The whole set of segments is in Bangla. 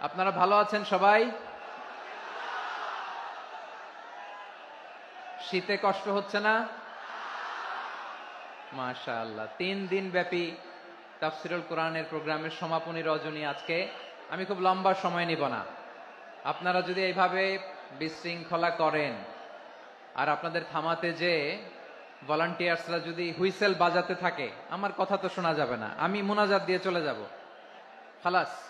আপনারা ভালো আছেন সবাই? শীতে কষ্ট হচ্ছে না? মাশা আল্লাহ তিন দিন ব্যাপী তাফসিরুল কোরআনের প্রোগ্রামের সমাপনী রজনী আজকে। আমি খুব লম্বা সময় নিব না। আপনারা যদি এইভাবে বিশৃঙ্খলা করেন আর আপনাদের থামাতে যে ভলান্টিয়ার্সরা যদি হুইসেল বাজাতে থাকে, আমার কথা তো শোনা যাবে না। আমি মোনাজাত দিয়ে চলে যাব। খালাস।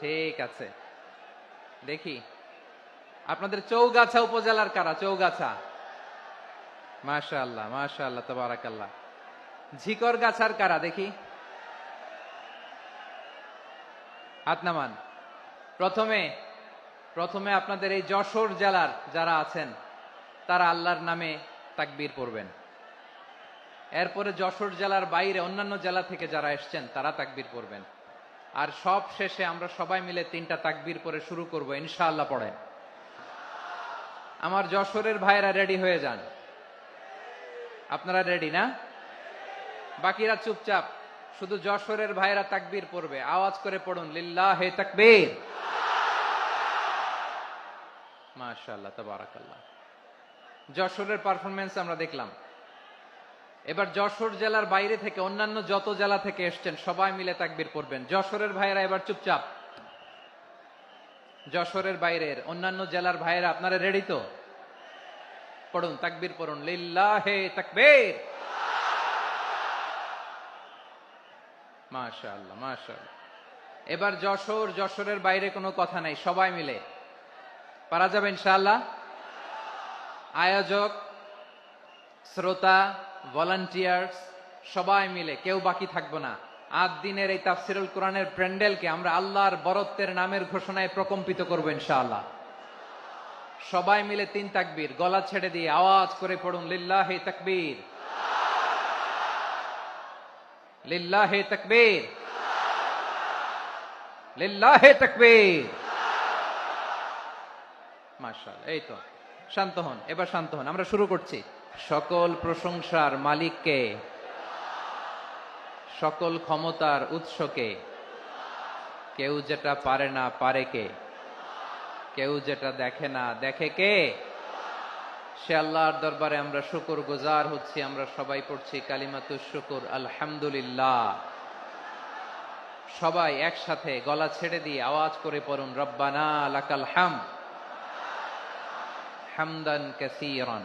ঠিক আছে। দেখি। আপনাদের চৌগাছা উপজেলার কারা? চৌগাছা। মাশা আল্লাহ মাশা আল্লাহ তবারাকাল্লাহ। ঝিকর গাছার কারা? দেখি। হাত নামান প্রথমে প্রথমে আপনাদের এই যশোর জেলার যারা আছেন, তারা আল্লাহর নামে তাকবীর পড়বেন। এরপরে যশোর জেলার বাইরে অন্যান্য জেলা থেকে যারা এসছেন, তারা তাকবীর পড়বেন। আর সব শেষে আমরা সবাই মিলে তিনটা তাকবীর পরে শুরু করব, ইনশাআল্লাহ পড়েন। আমার যশোরের ভাইয়েরা রেডি হয়ে যান। আপনারা রেডি না? বাকিরা চুপচাপ, শুধু যশোরের ভাইয়েরা তাকবীর পড়বে। আওয়াজ করে পড়ুন, লিল্লাহ হে তাকবীর। মাশাআল্লাহ, তাবারাকাল্লাহ। যশোরের পারফরমেন্স আমরা দেখলাম। এবার যশোর জেলার বাইরে থেকে অন্যান্য যত জেলা থেকে এসছেন, সবাই মিলে তাকবীর পড়বেন যশোরের ভাইয়েরা এবার চুপচাপ। যশোরের বাইরের অন্যান্য জেলার ভাইয়েরা, আপনারা রেডি তো? পড়ুন, তাকবীর পড়ুন। লিল্লাহে তাকবীর! মাশাআল্লাহ মাশাআল্লাহ। এবার যশোর, যশোরের বাইরে কোনো কথা নাই, সবাই মিলে। পারা যাবে ইনশাআল্লাহ? আয়োজক শ্রোতা ভলান্টিয়ার্স সবাই মিলে, কেউ বাকি থাকব না। আট দিনের এই তাফসিরুল কোরআনের প্যান্ডেলকে আমরা আল্লাহর বরত্বের নামের ঘোষণায় প্রকম্পিত করব ইনশাআল্লাহ। সবাই মিলে তিন তাকবীর, গলা ছেড়ে দিয়ে আওয়াজ করে পড়ুন লিল্লা লিল্লাহে তাকবীর। লিল্লাহে তাকবীর। লিল্লাহে তাকবীর। মাশাআল্লাহ, এই তো, শান্ত হন, এবার শান্ত হন, আমরা শুরু করছি। সকল প্রশংসার মালিককে, সকল ক্ষমতার উৎসকে, কেউ যেটা পারে না পারে কে, কেউ যেটা দেখে না দেখে কে? সে আল্লাহর দরবারে আমরা শুকুর গুজার হচ্ছি, আমরা সবাই পড়ছি কালিমাতু শুকুর, আলহামদুলিল্লাহ। সবাই একসাথে গলা ছেড়ে দিয়ে আওয়াজ করে পড়ুন, রব্বানা লাকাল হাম। হামদান কাসীরান।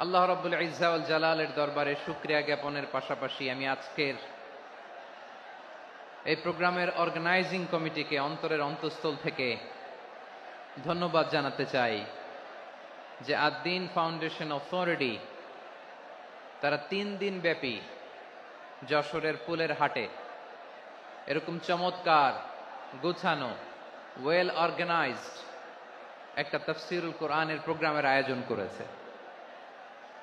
আল্লাহ রব্বুল ইজাউল জালালের দরবারে শুক্রিয়া জ্ঞাপনের পাশাপাশি আমি আজকের এই প্রোগ্রামের অর্গানাইজিং কমিটিকে অন্তরের অন্তঃস্থল থেকে ধন্যবাদ জানাতে চাই যে আদ্দিন ফাউন্ডেশন অথরিটি, তারা তিন দিন ব্যাপী যশোরের পুলের হাটে এরকম চমৎকার গুছানো ওয়েল অর্গানাইজড একটা তফসিরুল কোরআনের প্রোগ্রামের আয়োজন করেছে।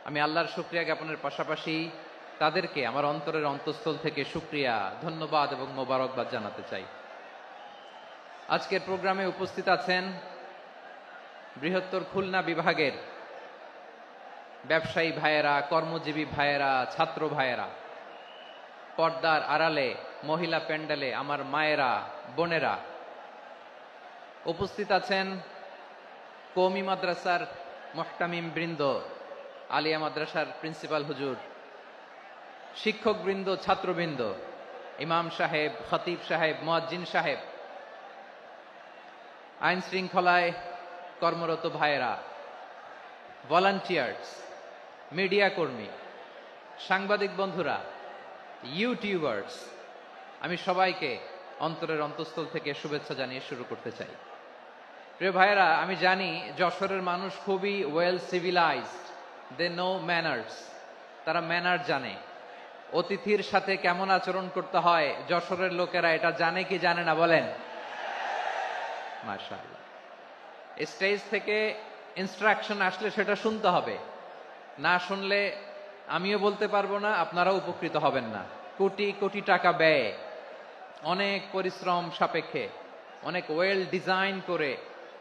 আমি আল্লাহর শুক্রিয়া জ্ঞাপনের পাশাপাশি তাদেরকে আমার অন্তরের অন্তঃস্থল থেকে শুক্রিয়া, ধন্যবাদ এবং মোবারকবাদ জানাতে চাই। আজকের প্রোগ্রামে উপস্থিত আছেন বৃহত্তর খুলনা বিভাগের ব্যবসায়ী ভাইয়েরা, কর্মজীবী ভাইয়েরা, ছাত্র ভাইয়েরা, পর্দার আড়ালে, মহিলা প্যান্ডেলে, আমার মায়েরা, বোনেরা, উপস্থিত আছেন কৌমি মাদ্রাসার মোহতামিম বৃন্দ। আলিয়া মাদ্রাসার প্রিন্সিপাল হুজুর, শিক্ষকবৃন্দ, ছাত্রবৃন্দ, ইমাম সাহেব, খতিব সাহেব, মুয়াজ্জিন সাহেব, আইন শৃঙ্খলায় কর্মরত ভাইয়েরা ভলান্টিয়ার্স মিডিয়া কর্মী, সাংবাদিক বন্ধুরা ইউটিউবার্স আমি সবাইকে অন্তরের অন্তঃস্থল থেকে শুভেচ্ছা জানিয়ে শুরু করতে চাই। প্রিয় ভাইয়েরা, আমি জানি যশোরের মানুষ খুবই well civilized they know manners তারা ম্যানার জানে। অতিথির সাথে কেমন আচরণ করতে হয়, যশোরের লোকেরা এটা জানে কি জানে না বলেন? মাশাআল্লাহ। স্টেজ থেকে ইনস্ট্রাকশন আসলে সেটা শুনতে হবে। না শুনলে আমিও বলতে পারব না, আপনারাও উপকৃত হবেন না। কোটি কোটি টাকা ব্যয়। অনেক পরিশ্রম সাপেক্ষে। অনেক ওয়েল ডিজাইন করে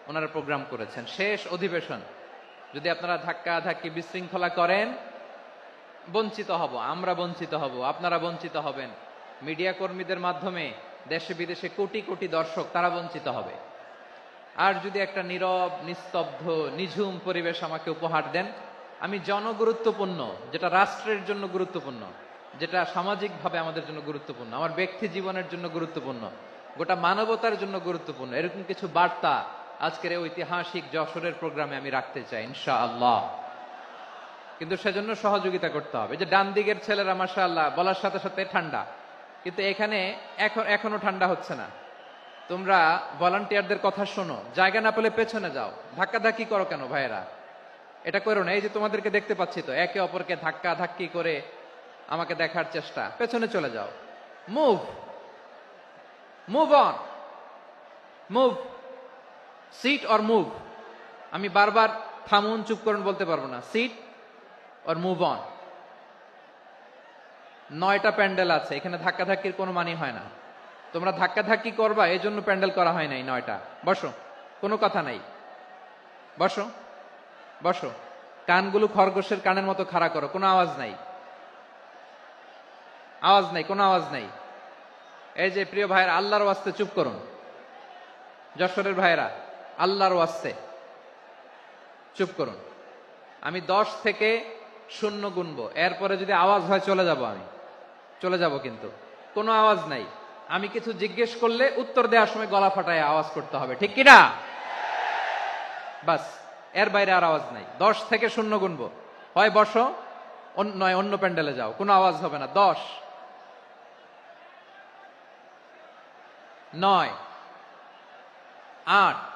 ওনারা প্রোগ্রাম করেছেন। শেষ অধিবেশন। যদি আপনারা ধাক্কা ধাক্কি বিশৃঙ্খলা করেন, বঞ্চিত হব, আমরা বঞ্চিত হব, আপনারা বঞ্চিত হবেন। মিডিয়া কর্মীদের মাধ্যমে দেশে বিদেশে কোটি কোটি দর্শক, তারা বঞ্চিত হবে। আর যদি একটা নীরব, নিস্তব্ধ, নিঝুম পরিবেশ আমাকে উপহার দেন, আমি জনগুরুত্বপূর্ণ, যেটা রাষ্ট্রের জন্য গুরুত্বপূর্ণ, যেটা সামাজিকভাবে আমাদের জন্য গুরুত্বপূর্ণ, আমার ব্যক্তি জীবনের জন্য গুরুত্বপূর্ণ, গোটা মানবতার জন্য গুরুত্বপূর্ণ, এরকম কিছু বার্তা আজকের ঐতিহাসিক যশোরের প্রোগ্রামে আমি রাখতে চাই, ইনশাআল্লাহ। কিন্তু সেজন্য সহযোগিতা করতে হবে। যে ডান দিকের ছেলেরা মাসা আল্লাহ বলার সাথে সাথে ঠান্ডা। কিন্তু এখানে এখন, এখনও ঠান্ডা হচ্ছে না। তোমরা ভলান্টিয়ারদের কথা শোনো। জায়গা না পেলে পেছনে যাও। ধাক্কা ধাক্কি করো কেন ভাইয়েরা? এটা করো না। এই যে তোমাদেরকে দেখতে পাচ্ছি তো, একে অপরকে ধাক্কা ধাক্কি করে আমাকে দেখার চেষ্টা। পেছনে চলে যাও। Move move on move sit or move? আমি বারবার থামুন, চুপ করুন বলতে পারব না। Sit or move on? নয়টা প্যান্ডেল আছে, এখানে ধাক্কা ধাক্কির কোনো মানি হয় না। তোমরা ধাক্কা ধাক্কি করবা এই জন্য প্যান্ডেল করা হয় নাই নয়টা। বসো, কোনো কথা নাই। বসো বসো। কানগুলো খরগোশের কানের মতো খাড়া করো, কোনো আওয়াজ নাই। আওয়াজ নাই, কোনো আওয়াজ নাই। এই যে প্রিয় ভাইয়ের, আল্লাহর ওয়াস্তে চুপ করুন। যশোরের ভাইয়েরা আল্লাহর ওয়াস্তে। চুপ করুন। আমি দশ থেকে শূন্য গুনবো। এরপরে যদি আওয়াজ হয়, চলে যাব আমি। চলে যাব কিন্তু। কোনো আওয়াজ নাই। আমি কিছু জিজ্ঞেস করলে উত্তর দেওয়ার সময় গলা ফাটায় আওয়াজ করতে হবে। ঠিক কিনা? বাস, এর বাইরে আর আওয়াজ নাই। দশ থেকে শূন্য গুনব। হয় বসো নয়, অন্য প্যান্ডেলে যাও। কোনো আওয়াজ হবে না। দশ। নয়। আট।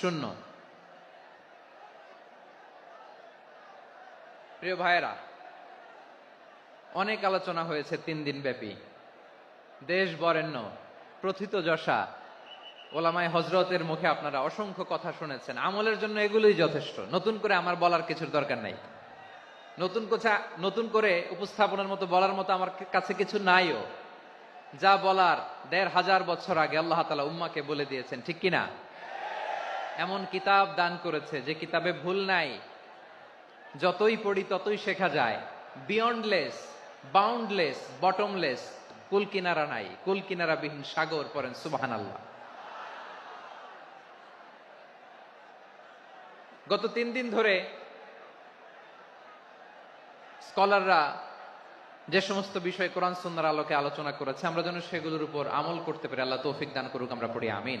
শূন্য। প্রিয় ভাইয়েরা, অনেক আলোচনা হয়েছে তিন দিন ব্যাপী। দেশ বরেণ্য, প্রথিত যশা, ওলামায় হজরতের মুখে আপনারা অসংখ্য কথা শুনেছেন। আমলের জন্য এগুলোই যথেষ্ট। নতুন করে আমার বলার কিছুর দরকার নাই। নতুন কথা, নতুন করে উপস্থাপনের মতো বলার মতো আমার কাছে কিছু নাইও। যা বলার দেড় হাজার বছর আগে আল্লাহ তালা উম্মাকে বলে দিয়েছেন, ঠিক কিনা? এমন কিতাব দান করেছে যে কিতাবে ভুল নাই। যতই পড়ি, ততই শেখা যায়। বিয়ন্ডলেস বাউন্ডলেস বটমলেস কুল কিনারা নাই। কুল কিনারা বিহীন সাগর পড়েন সুবাহান আল্লাহ গত তিন দিন ধরে স্কলাররা যে সমস্ত বিষয় কোরআন সুন্নার আলোকে আলোচনা করেছে, আমরা যেন সেগুলোর উপর আমল করতে পারি। আল্লাহ তৌফিক দান করুক, আমরা পড়ি, আমিন।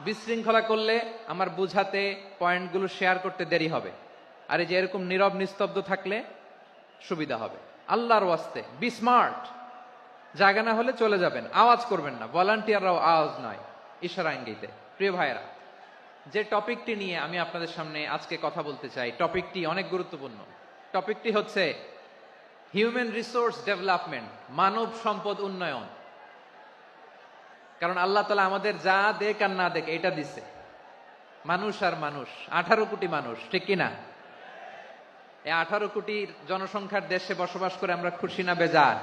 বিশৃঙ্খলা করলে আমার বুঝাতে পয়েন্টগুলো শেয়ার করতে দেরি হবে। আর এই যে এরকম নীরব নিস্তব্ধ থাকলে সুবিধা হবে। আল্লাহর ওয়াস্তে বি স্মার্ট জায়গা না হলে চলে যাবেন, আওয়াজ করবেন না। ভলান্টিয়াররাও আওয়াজ নয়, ইশারা প্রিয় ভাইরা যে টপিকটি নিয়ে আমি আপনাদের সামনে আজকে কথা বলতে চাই, টপিকটি অনেক গুরুত্বপূর্ণ। টপিকটি হচ্ছে হিউম্যান রিসোর্স ডেভেলপমেন্ট মানব সম্পদ উন্নয়ন। কারণ আল্লাহ তালা আমাদের যা দেখ আর না দেখ, এটা দিছে। মানুষ আর মানুষ, আঠারো কোটি মানুষ, ঠিক কিনা এই আঠারো কোটি জনসংখ্যার দেশে বসবাস করে আমরা খুশি না বেজার?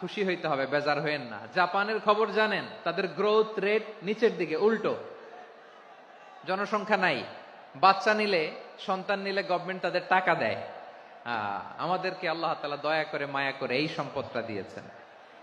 খুশি হইতে হবে, বেজার হইেন না। জাপানের খবর জানেন, তাদের গ্রোথ রেট নিচের দিকে, উল্টো। জনসংখ্যা নাই। বাচ্চা নিলে, সন্তান নিলে গভর্নমেন্ট তাদের টাকা দেয়। আমাদেরকে আল্লাহ তালা দয়া করে, মায়া করে এই সম্পদটা দিয়েছেন।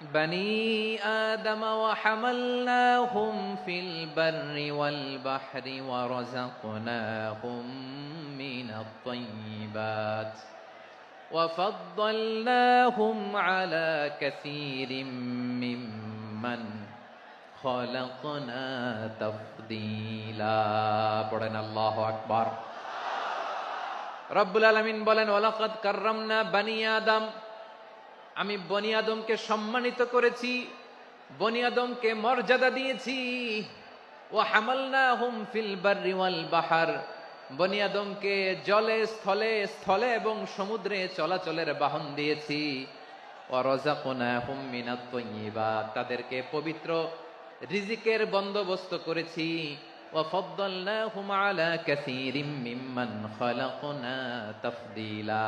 بني آدم وحملناهم في البر والبحر ورزقناهم من الطيبات وفضلناهم على كثير ممن خلقنا تفضيلا. بدن الله أكبر. رب العالمين بلن ولقد كرمنا بني آدم আমি বনি আদমকে সম্মানিত করেছি বনি আদমকে মর্যাদা দিয়েছি ও হামালনা হুম ফিল বাররি ওয়াল বাহার বনি আদমকে জলে স্থলে স্থলে এবং সমুদ্রে চলাচলের বাহন দিয়েছি ও রজাকুনা হুম মিনাত তৈয়িবাত তাদেরকে পবিত্র রিজিকের বন্দোবস্ত করেছি وفضلناهم على كثير ممن خلقنا تفضيلا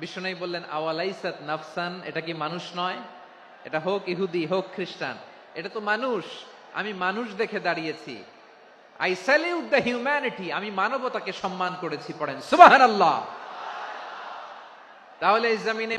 বিষ্ণু বললেন, আওয়ালাইসাত নাফসান, এটা কি মানুষ নয়? এটা হোক ইহুদি, হোক খ্রিস্টান। এটা তো মানুষ। আমি মানুষ দেখে দাঁড়িয়েছি। আই স্যালিউট দ্য হিউম্যানিটি আমি মানবতাকে সম্মান করেছি, পড়েন। সুবাহ তাহলে এই জমিনে